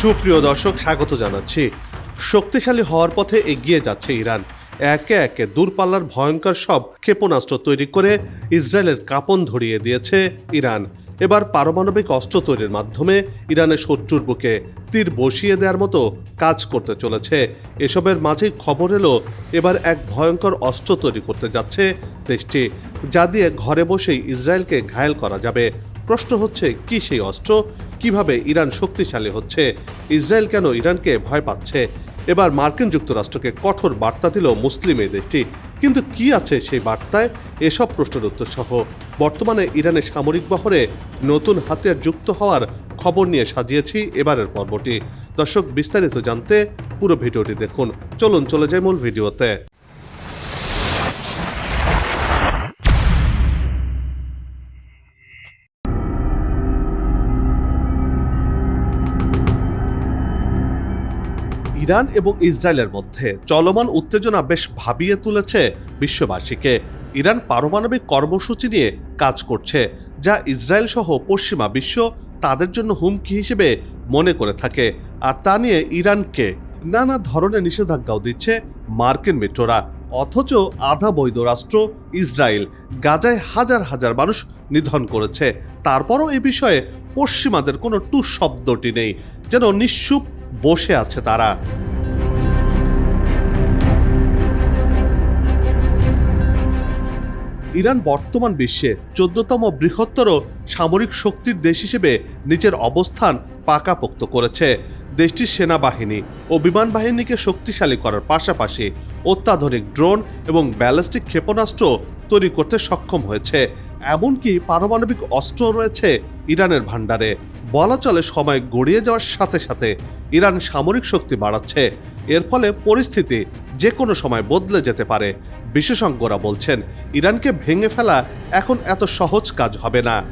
সুপ্রিয় দর্শক, স্বাগত জানাচ্ছি। শক্তিশালী হওয়ার পথে এগিয়ে যাচ্ছে ইরান। একে একে দূরপাল্লার ভয়ঙ্কর সব ক্ষেপণাস্ত্র তৈরি করে ইসরায়েলের কাপন ধরিয়ে দিয়েছে ইরান। এবার পারমাণবিক অস্ত্র তৈরির মাধ্যমে ইরানের শত্রুর বুকে তীর বসিয়ে দেওয়ার মতো কাজ করতে চলেছে। এসবের মাঝেই খবর এলো, এবার এক ভয়ঙ্কর অস্ত্র তৈরি করতে যাচ্ছে দেশটি, যা দিয়ে ঘরে বসেই ইসরায়েলকে ঘায়েল করা যাবে। প্রশ্ন হচ্ছে, কি সেই অস্ত্র? কীভাবে ইরান শক্তিশালী হচ্ছে? ইসরায়েল কেন ইরানকে ভয় পাচ্ছে? এবার মার্কিন যুক্তরাষ্ট্রকে কঠোর বার্তা দিল মুসলিম এই দেশটি। কিন্তু কি আছে সেই বার্তায়? এসব প্রশ্নের উত্তর সহ। বর্তমানে ইরানের সামরিক বহরে নতুন হাতিয়ার যুক্ত হওয়ার খবর নিয়ে সাজিয়েছি এবারের পর্বটি। দর্শক, বিস্তারিত জানতে পুরো ভিডিওটি দেখুন। চলুন চলে যাই মূল ভিডিওতে। ইরান এবং ইসরায়েলের মধ্যে চলমান উত্তেজনা বেশ ভাবিয়ে তুলেছে বিশ্ববাসীকে। ইরান পারমাণবিক কর্মসূচি নিয়ে কাজ করছে, যা ইসরায়েল সহ পশ্চিমা বিশ্ব তাদের জন্য হুমকি হিসেবে মনে করে থাকে। আর তা নিয়ে ইরানকে নানা ধরনের নিষেধাজ্ঞাও দিচ্ছে মার্কিন মিত্ররা। অথচ আধা বৈধ রাষ্ট্র ইসরায়েল গাজায় হাজার হাজার মানুষ নিধন করেছে। তারপরও এ বিষয়ে পশ্চিমাদের কোনো টু শব্দটি নেই। যেন নিশ্চুপ বসে আছে তারা। ইরান বর্তমান বিশ্বে চোদ্দতম বৃহত্তর সামরিক শক্তির দেশ হিসেবে নিজের অবস্থান পাকাপোক্ত করেছে। দেশটির সেনাবাহিনী ও বিমান বাহিনীকে শক্তিশালী করার পাশাপাশি অত্যাধুনিক ড্রোন এবং ব্যালিস্টিক ক্ষেপণাস্ত্র তৈরি করতে সক্ষম হয়েছে। এমনকি পারমাণবিক অস্ত্র রয়েছে ইরানের ভাণ্ডারে। বলা চলে সময় গড়িয়ে যাওয়ার সাথে সাথে ইরান সামরিক শক্তি বাড়াচ্ছে। এর ফলে পরিস্থিতি যে কোনো সময় বদলে যেতে পারে, বিশেষজ্ঞরা বলছেন। ইরানকে ভেঙে ফেলা এখন এত সহজ কাজ হবে না।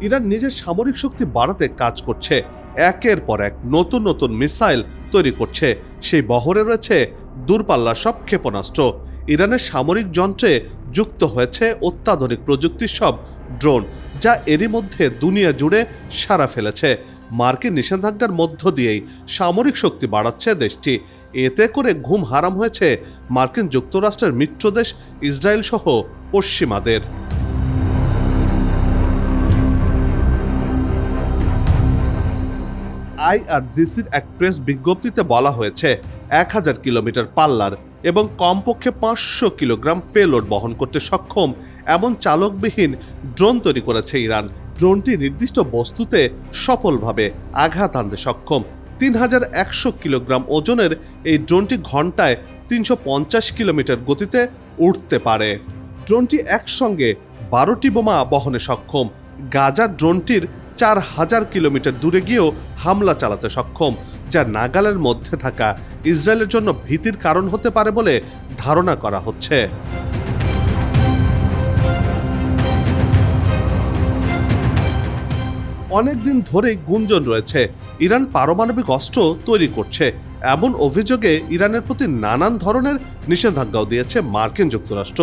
ইরান নিজের সামরিক শক্তি বাড়াতে কাজ করছে। একের পর এক নতুন নতুন মিসাইল তৈরি করছে। সেই বহরে রয়েছে দূরপাল্লার সব ক্ষেপণাস্ত্র। ইরানের সামরিক যন্ত্রে যুক্ত হয়েছে অত্যাধুনিক প্রযুক্তির সব ড্রোন, যা এরই মধ্যে দুনিয়া জুড়ে সারা ফেলেছে। মার্কিন নিষেধাজ্ঞার মধ্য দিয়েই সামরিক শক্তি বাড়াচ্ছে দেশটি। এতে করে ঘুম হারাম হয়েছে মার্কিন যুক্তরাষ্ট্রের মিত্রদেশ ইসরায়েল সহ পশ্চিমাদের। আইআরজিসির এক প্রেস বিজ্ঞপ্তিতে বলা হয়েছে, এক হাজার কিলোমিটার পাল্লার এবং কমপক্ষে পাঁচশো কিলোগ্রাম পেলোড বহন করতে সক্ষম এমন চালকবিহীন ড্রোন তৈরি করেছে ইরান। ড্রোনটি নির্দিষ্ট বস্তুতে সফলভাবে আঘাত আনতে সক্ষম। তিন হাজার একশো কিলোগ্রাম ওজনের এই ড্রোনটি ঘন্টায় তিনশো পঞ্চাশ কিলোমিটার গতিতে উঠতে পারে। ড্রোনটি একসঙ্গে বারোটি বোমা বহনে সক্ষম। গাজা ড্রোনটির চার হাজার কিলোমিটার দূরে গিয়েও হামলা চালাতে সক্ষম। যা নাগালের মধ্যে থাকা ইসরায়েলের জন্য ভীতির কারণ হতে পারে বলে ধারণা করা হচ্ছে। অনেকদিন ধরেই গুঞ্জন রয়েছে, ইরান পারমাণবিক অস্ত্র তৈরি করছে। এমন অভিযোগে ইরানের প্রতি নানান ধরনের নিষেধাজ্ঞাও দিয়েছে মার্কিন যুক্তরাষ্ট্র।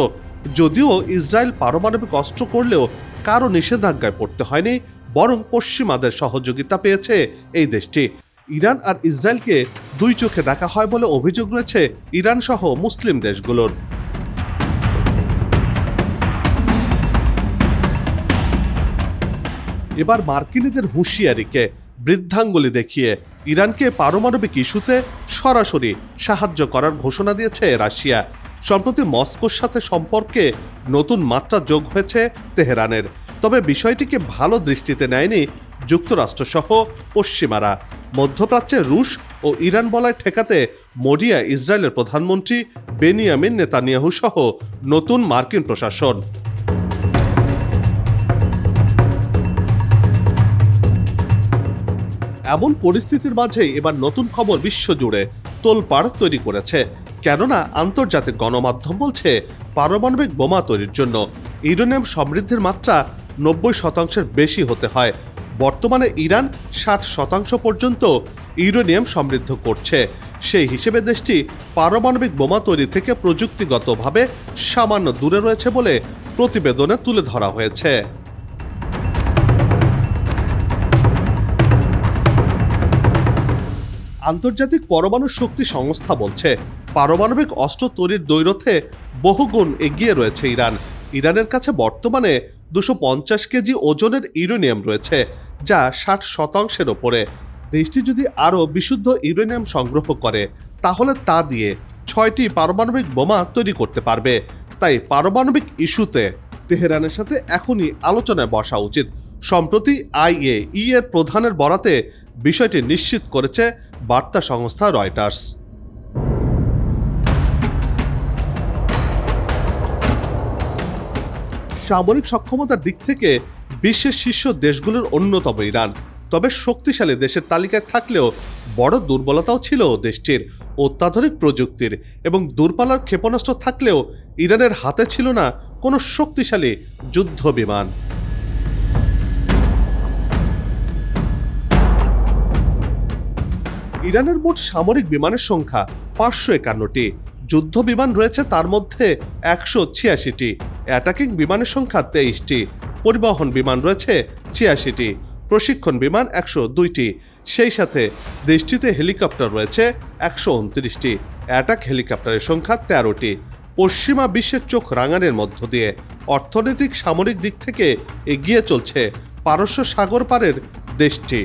যদিও ইসরায়েল পারমাণবিক অস্ত্র করলেও কারও নিষেধাজ্ঞায় পড়তে হয়নি, বরং পশ্চিমাদের সহযোগিতা পেয়েছে এই দেশটি। ইরান আর ইসরায়েলকে দুই চোখে দেখা হয় বলে অভিযোগ রয়েছে ইরান সহ মুসলিম দেশগুলোর। এবার মার্কিনীদের হুঁশিয়ারিকে বৃদ্ধাঙ্গুলি দেখিয়ে ইরানকে পারমাণবিক ইস্যুতে সরাসরি সাহায্য করার ঘোষণা দিয়েছে রাশিয়া। সম্প্রতি মস্কোর সাথে সম্পর্কে নতুন মাত্রা যোগ হয়েছে তেহরানের। তবে বিষয়টিকে ভালো দৃষ্টিতে নেয়নি যুক্তরাষ্ট্রসহ পশ্চিমারা। মধ্যপ্রাচ্যে রুশ ও ইরান বলায় ঠেকাতে মরিয়া ইসরায়েলের প্রধানমন্ত্রী বেনিয়ামিন নেতানিয়াহু সহ নতুন মার্কিন প্রশাসন। এমন পরিস্থিতির মাঝেই এবার নতুন খবর বিশ্বজুড়ে তোলপাড় তৈরি করেছে। কেননা আন্তর্জাতিক গণমাধ্যম বলছে, পারমাণবিক বোমা তৈরির জন্য ইউরেনিয়াম সমৃদ্ধির মাত্রা নব্বই শতাংশের বেশি হতে হয়। বর্তমানে ইরান ষাট শতাংশ পর্যন্ত ইউরেনিয়াম সমৃদ্ধ করছে। সেই হিসেবে দেশটি পারমাণবিক বোমা তৈরি থেকে প্রযুক্তিগতভাবে সামান্য দূরে রয়েছে বলে প্রতিবেদনে তুলে ধরা হয়েছে। আন্তর্জাতিক পরমাণু শক্তি সংস্থা বলছে, পারমাণবিক অস্ত্র তৈরির দৈরথে বহুগুণ এগিয়ে রয়েছে ইরান। ইরানের কাছে বর্তমানে দুশো পঞ্চাশ কেজি ওজনের ইউরেনিয়াম রয়েছে, যা ষাট শতাংশের ওপরে। দেশটি যদি আরও বিশুদ্ধ ইউরেনিয়াম সংগ্রহ করে, তাহলে তা দিয়ে ছয়টি পারমাণবিক বোমা তৈরি করতে পারবে। তাই পারমাণবিক ইস্যুতে তেহরানের সাথে এখনই আলোচনায় বসা উচিত। সম্প্রতি আইএ ই এর প্রধানের বরাতে বিষয়টি নিশ্চিত করেছে বার্তা সংস্থা রয়টার্স। সামরিক সক্ষমতার দিক থেকে বিশ্বের শীর্ষ দেশগুলোর অন্যতম ইরান। তবে শক্তিশালী দেশের তালিকায় থাকলেও বড় দুর্বলতাও ছিল দেশটির। অত্যাধুনিক প্রযুক্তির এবং দূরপাল্লার ক্ষেপণাস্ত্র থাকলেও ইরানের হাতে ছিল না কোনো শক্তিশালী যুদ্ধ বিমান ইরানের মোট সামরিক বিমানের সংখ্যা পাঁচশো একান্নটি। যুদ্ধ বিমান রয়েছে তার মধ্যে একশো ছিয়াশিটি। অ্যাটাকিং বিমানের সংখ্যা তেইশটি, পরিবহন বিমান রয়েছে ছিয়াশিটি, প্রশিক্ষণ বিমান একশো দুইটি, সেই সাথে দেশটিতে হেলিকপ্টার রয়েছে একশো উনত্রিশটি, অ্যাটাক হেলিকপ্টারের সংখ্যা তেরোটি। পশ্চিমা বিশ্বের চোখ রাঙানের মধ্য দিয়ে অর্থনৈতিক সামরিক দিক থেকে এগিয়ে চলছে পারস্য সাগর পারের দেশটি।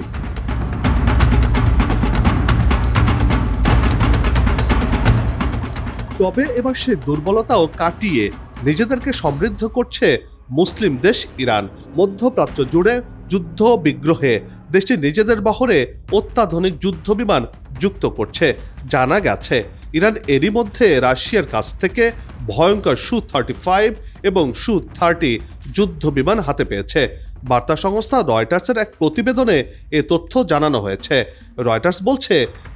তবে এবার সে দুর্বলতাও কাটিয়ে নিজেদেরকে সমৃদ্ধ করছে মুসলিম দেশ ইরান। মধ্যপ্রাচ্য জুড়ে যুদ্ধ বিগ্রহে দেশটি নিজেদের বহরে অত্যাধুনিক যুদ্ধ বিমান যুক্ত করছে। জানা গেছে, ইরান এরই মধ্যে রাশিয়ার কাছ থেকে ভয়ঙ্কর সু থার্টি ফাইভ এবং সু থার্টি যুদ্ধ বিমান হাতে পেয়েছে। বার্তা সংস্থা রয়টার্সের এক প্রতিবেদনে এ তথ্য জানানো হয়েছে। রয়টার্স বলছে,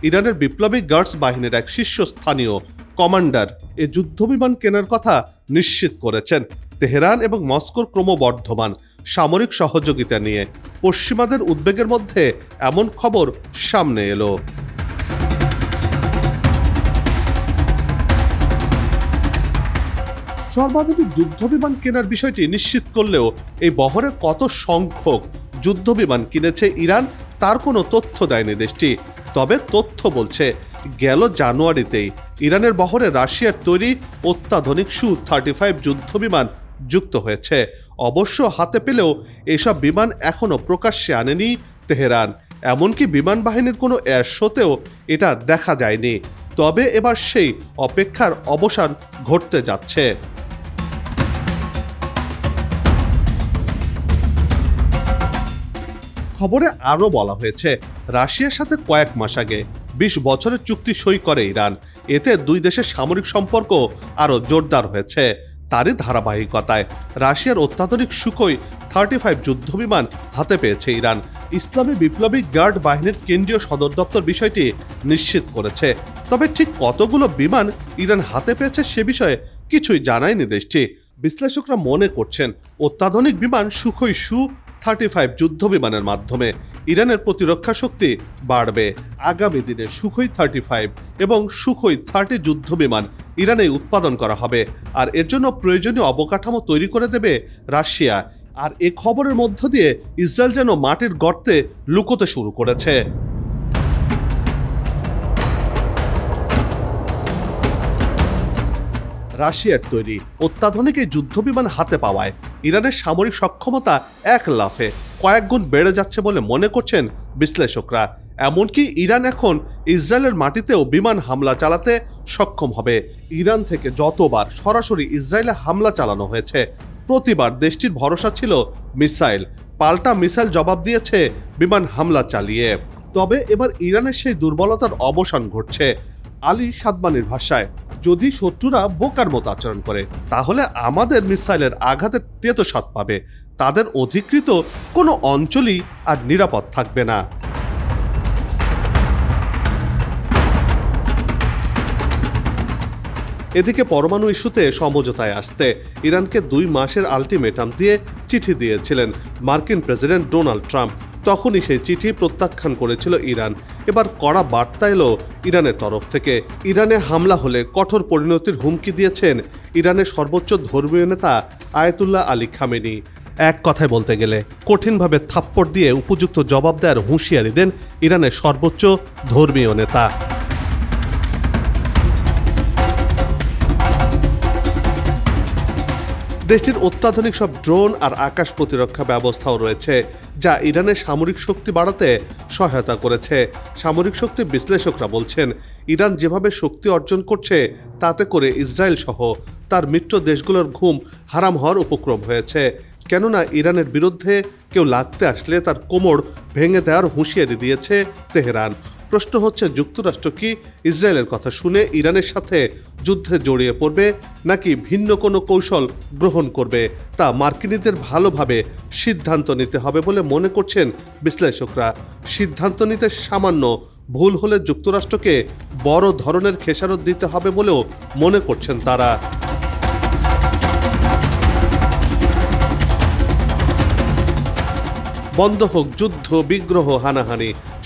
ইরানের বিপ্লবী গার্ডস বাহিনীর এক শীর্ষস্থানীয় কমান্ডার এ যুদ্ধবিমান কেনার কথা নিশ্চিত করেছেন। তেহরান এবং মস্কোর ক্রমবর্ধমান সামরিক সহযোগিতা নিয়ে পশ্চিমাদের উদ্বেগের মধ্যে এমন খবর সামনে এলো। সর্বাধুনিক যুদ্ধবিমান কেনার বিষয়টি নিশ্চিত করলেও এই বহরে কত সংখ্যক যুদ্ধবিমান কিনেছে ইরান তার কোনো তথ্য দেয়নি দেশটি। তবে তথ্য বলছে, গেল জানুয়ারিতেই ইরানের বহরে রাশিয়ার তৈরি অত্যাধুনিক সু থার্টি ফাইভ যুদ্ধবিমান যুক্ত হয়েছে। অবশ্য হাতে পেলেও এসব বিমান এখনও প্রকাশ্যে আনেনি তেহরান। এমনকি বিমান বাহিনীর কোনো এয়ার শোতেও এটা দেখা যায়নি। তবে এবার সেই অপেক্ষার অবসান ঘটতে যাচ্ছে। খবরে আরও বলা হয়েছে, রাশিয়ার সাথে কয়েক মাস আগে বিশ বছরের চুক্তি সই করে ইরান। এতে দুই দেশের সামরিক সম্পর্ক আরও জোরদার হয়েছে তারই ধারাবাহিকতায়। রাশিয়ার অত্যাধুনিক সুখই থার্টি ফাইভ যুদ্ধবিমান হাতে পেয়েছে ইরান। ইসলামী বিপ্লবী গার্ড বাহিনীর কেন্দ্রীয় সদর দপ্তর বিষয়টি নিশ্চিত করেছে। তবে ঠিক কতগুলো বিমান ইরান হাতে পেয়েছে সে বিষয়ে কিছুই জানায়নি দেশটি। বিশ্লেষকরা মনে করছেন, অত্যাধুনিক বিমান সুখই সু থার্টি ফাইভ যুদ্ধ বিমানের মাধ্যমে ইরানের প্রতিরক্ষা শক্তি বাড়বে। আগামী দিনে সুখই থার্টি ফাইভ এবং সুখই থার্টি যুদ্ধ বিমান ইরানে উৎপাদন করা হবে। আর এর জন্য প্রয়োজনীয় অবকাঠামো তৈরি করে দেবে রাশিয়া। আর এ খবরের মধ্য দিয়ে ইসরায়েল যেন মাটির গর্তে লুকোতে শুরু করেছে। রাশিয়ার তৈরি অত্যাধুনিক এই যুদ্ধবিমান হাতে পাওয়ায় ইরানের সামরিক সক্ষমতা এক লাফে। কয়েক গুণ বেড়ে যাচ্ছে বলে মনে করছেন বিশ্লেষকরা। এমনকি ইরান এখন ইসরায়েলের মাটিতেও বিমান হামলা চালাতে সক্ষম হবে। ইরান থেকে যতবার সরাসরি ইসরায়েলে হামলা চালানো হয়েছে, প্রতিবার দেশটির ভরসা ছিল মিসাইল। পাল্টা মিসাইল জবাব দিয়েছে বিমান হামলা চালিয়ে। তবে এবার ইরানের সেই দুর্বলতার অবসান ঘটছে, আলী সাদমানির ভাষায়। যদি শত্রুরা বোকার মতো আচরণ করে, তাহলে আমাদের মিসাইলের আঘাতের তেতো স্বাদ পাবে। তাদের অধিকৃত কোনো অঞ্চলই আর নিরাপদ থাকবে না। এদিকে পরমাণু ইস্যুতে সমঝোতায় আসতে ইরানকে দুই মাসের আলটিমেটাম দিয়ে চিঠি দিয়েছিলেন মার্কিন প্রেসিডেন্ট ডোনাল্ড ট্রাম্প। তখনই সেই চিঠি প্রত্যাখ্যান করেছিল ইরান। এবার কড়া বার্তা এলো ইরানের তরফ থেকে। ইরানে হামলা হলে কঠোর পরিণতির হুমকি দিয়েছেন ইরানের সর্বোচ্চ ধর্মীয় নেতা আয়তুল্লাহ আলী খামেনি। এক কথায় বলতে গেলে, কঠিনভাবে থাপ্পড় দিয়ে উপযুক্ত জবাব দেওয়ার হুঁশিয়ারি দেন ইরানের সর্বোচ্চ ধর্মীয় নেতা। দেশটির অত্যাধুনিক সব ড্রোন আর আকাশ প্রতিরক্ষা ব্যবস্থাও রয়েছে, যা ইরানের সামরিক শক্তি বাড়াতে সহায়তা করেছে। সামরিক শক্তি বিশ্লেষকরা বলছেন, ইরান যেভাবে শক্তি অর্জন করছে, তাতে করে ইসরায়েল সহ তার মিত্র দেশগুলোর ঘুম হারাম হওয়ার উপক্রম হয়েছে। কেননা ইরানের বিরুদ্ধে কেউ লাগতে আসলে তার কোমর ভেঙে দেওয়ার হুঁশিয়ারি দিয়েছে তেহরান। প্রশ্ন হচ্ছে, যুক্তরাষ্ট্র কি ইসরায়েলের কথা শুনে ইরানের সাথে যুদ্ধে জড়িয়ে পড়বে, নাকি ভিন্ন কোনো কৌশল গ্রহণ করবে? তা মার্কিনীদের ভালোভাবে সিদ্ধান্ত নিতে হবে বলে মনে করছেন বিশ্লেষকরা। সিদ্ধান্ত নিতে সামান্য ভুল হলে যুক্তরাষ্ট্রকে বড় ধরনের খেসারত দিতে হবে বলেও মনে করছেন তারা। বন্ধ হোক যুদ্ধ, বিগ্রহ, হানাহানি।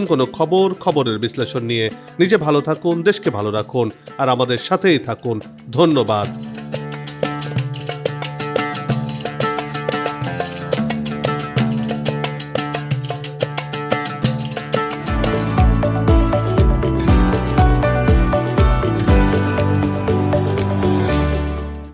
নতুন কোনো খবর, খবরের বিশ্লেষণ নিয়ে নিজে ভালো থাকুন, দেশকে ভালো রাখুন, আর আমাদের সাথেই থাকুন। ধন্যবাদ।